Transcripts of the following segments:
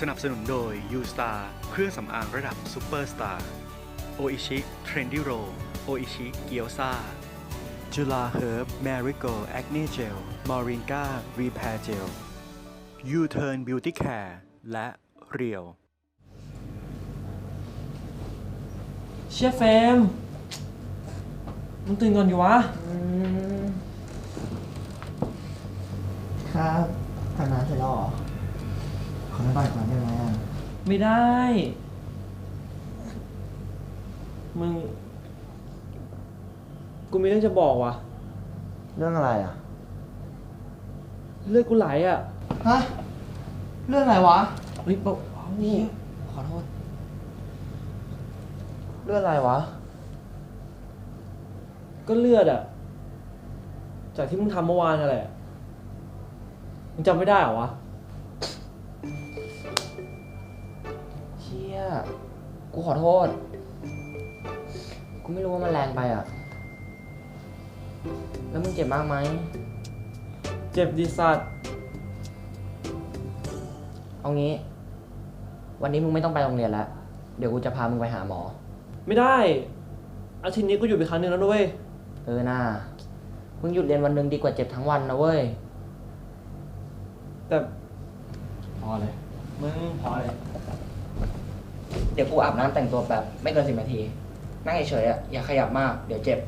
สนับสนุนโดย U Star เครื่องสำอางระดับซูเปอร์สตาร์โออิชิเทรนดี้โรโออิชิเกียวซาจุฬาเฮิร์บแมริโกแอคเนเจลมอริงการีแพร์เจลยูเทิร์นบิวตี้แคร์และเรียว เชี่ยเฟรมมึงตื่นก่อนดิวะ ครับทำงานเสร็จแล้วเหรอ ขอไม่บ่ายก่อนได้ไหมอะไม่ได้ มึง กูมีเรื่องจะบอกว่ะ เรื่องอะไรอะ เลือดกูไหลอะ ฮะ เรื่องอะไรวะเฮ้ยเบานี่ขอโทษ เรื่องอะไรวะ ก็เลือดอะ จากที่มึงทำเมื่อวานนั่นแหละมึงจำไม่ได้เหรอวะ ชี่ยกูขอโทษ กูไม่รู้ว่ามันแรงไปอะ แล้วมึงเจ็บมากไหม เจ็บดีสัตว์เอางี้ วันนี้มึงไม่ต้องไปโรงเรียนแล้ว เดี๋ยวกูจะพามึงไปหาหมอ ไม่ได้ อาทิตย์นี้กูอยู่ไปครั้งหนึ่งแล้วด้วย เออน่ามึงหยุดเรียนวันหนึ่งดีกว่าเจ็บทั้งวันนะเว้ย แต่พอเลย มึงพอเลย เดี๋ยวกูอาบน้ำแต่งตัวแบบไม่เกินสิบนาที นั่งเฉยๆอะอย่าขยับมากเดี๋ยวเจ็บ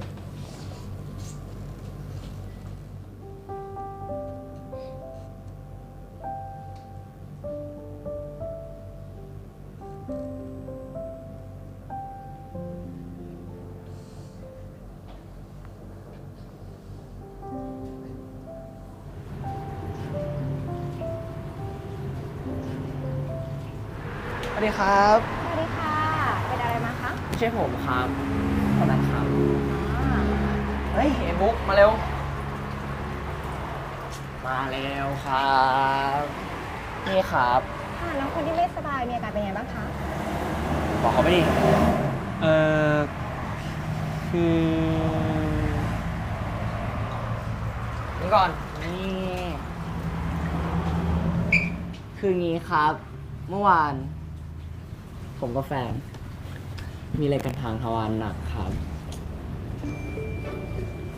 วัสดีครับสวัสดีค่ะ เป็นอะไรมาคะไม่ใช่ผมครับคนนั้นครับอ่าเฮ้ยเอบุ๊กมาเร็ว มาเร็วครับนี่ครับ ค่ะน้องคนที่ไม่สบายมีอาการเป็นไงบ้างคะ บอกเขาไปดิเออคือนี่ก่อนนี่คืองี้ครับ เมื่อวาน ผมกับแฟน มีอะไรกันทางทวารหนักครับ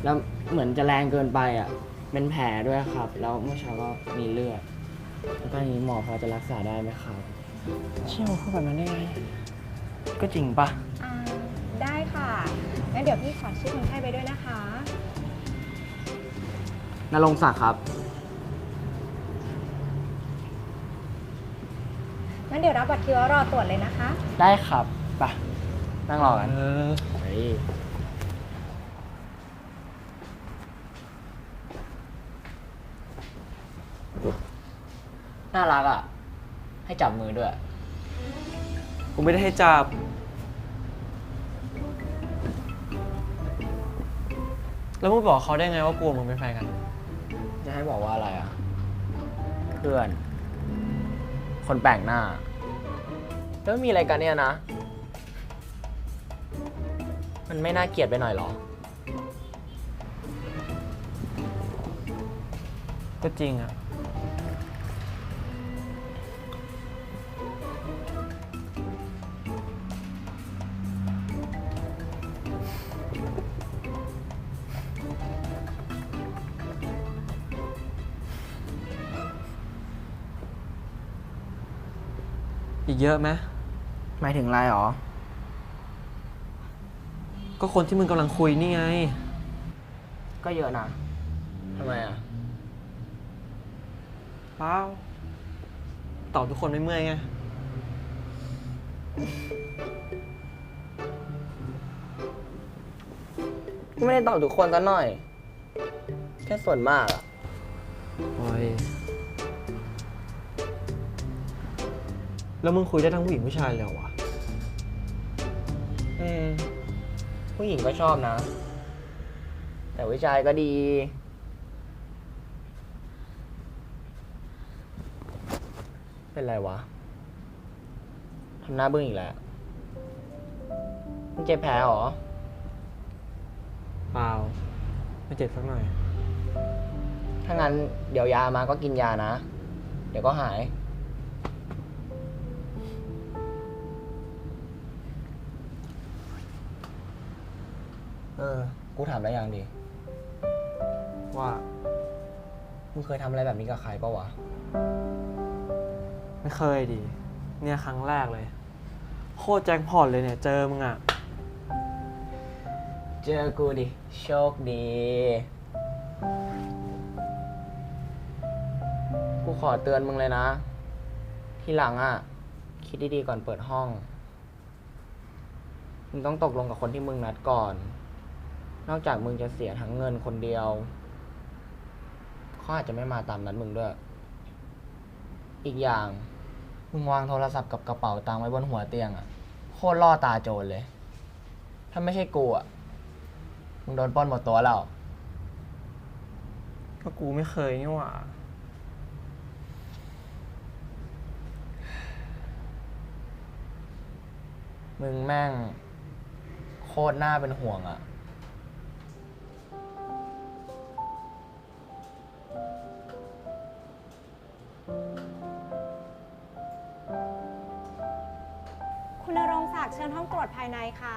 แล้วเหมือนจะแรงเกินไปอะ เป็นแผลด้วยครับ แล้วเมื่อเช้าก็มีเลือด แล้วก็อย่างนี้หมอพอจะรักษาได้ไหมครับ เชี่ยวพูดแบบนั้นได้ไง ก็จริงปะอ่าได้ค่ะงั้นเดี๋ยวพี่ขอชื่อคนไข้ไปด้วยนะคะ นรงค์ศักดิ์ครับ งั้นเดี๋ยวรับบัตรคิวแล้วรอตรวจเลยนะคะ ได้ครับไปนั่งรอกันเออเฮ้ยน่ารักอะ ให้จับมือด้วย กูไม่ได้ให้จับ แล้วมึงบอกเขาได้ไงว่ากลัวมึงเป็นแฟนกัน จะให้บอกว่าอะไรอะ เพื่อน คนแปลกหน้า แล้วมีอะไรกันเนี่ยนะ มันไม่น่าเกลียดไปหน่อยหรอ ก็จริงอะ อีกเยอะไหมหมายถึงอะไรหรอ ก็คนที่มึงกำลังคุยนี่ไง ก็เยอะนะทำไมอะเปล่าตอบทุกคนไม่เมื่อยไงกูไม่ได้ตอบทุกคนซะหน่อย แค่ส่วนมากอะ แล้วมึงคุยได้ทั้งผู้หญิงผู้ชายเลยเหรอวะ อืม ผู้หญิงก็ชอบนะ แต่ผู้ชายก็ดี เป็นไรวะทำหน้าบึ้งอีกแล้วมึงเจ็บแผลเหรอ เปล่า ไม่เจ็บสักหน่อย ถ้างั้นเดี๋ยวยามาก็กินยานะ เดี๋ยวก็หาย เออ กูถามได้ยังดิว่ามึงเคยทำอะไรแบบนี้กับใครปะวะ ไม่เคยดิ เนี่ยครั้งแรกเลย โคตรแจ็คพอตเลยเนี่ย เจอมึงอะ เจอกูดิ โชคดี กูขอเตือนมึงเลยนะ ทีหลังอะ คิดดีๆก่อนเปิดห้อง มึงต้องตกลงกับคนที่มึงนัดก่อน นอกจากมึงจะเสียทั้งเงินคนเดียวเขาอาจจะไม่มาตามนัดมึงด้วย อีกอย่าง มึงวางโทรศัพท์กับกระเป๋าตังค์ไว้บนหัวเตียงอะโคตรล่อตาโจรเลย ถ้าไม่ใช่กูอะมึงโดนปล้นหมดตัวแล้วก็กูไม่เคยนี่หว่า มึงแม่ง โคตรน่าเป็นห่วงอะ ศักดิ์เชิญห้องตรวจภายในค่ะ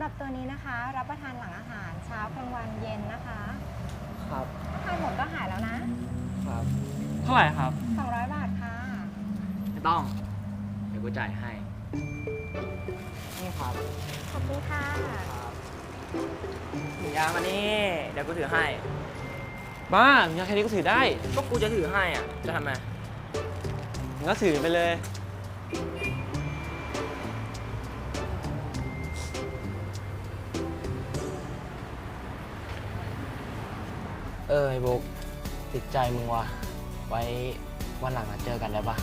หรับตัวนี้นะคะ รับประทานหลังอาหารเช้ากลางวันเย็นนะคะครับถ้าทานหมดก็หายแล้วนะ ครับเท่าไหร่ครับ 200 บาทค่ะ ไม่ต้อง เดี๋ยวกูจ่ายให้ นี่ครับขอบคุณค่ะถุงยางมานี่ เดี๋ยวกูถือให้ บ้ามึงแค่นี้ก็ถือได้ก็กูจะถือให้อะ จะทำไมมึงก็ถือไปเลย เออไอ้บุ๊กติดใจมึงว่ะไว้วันหลังนัดเจอกันได้ปะ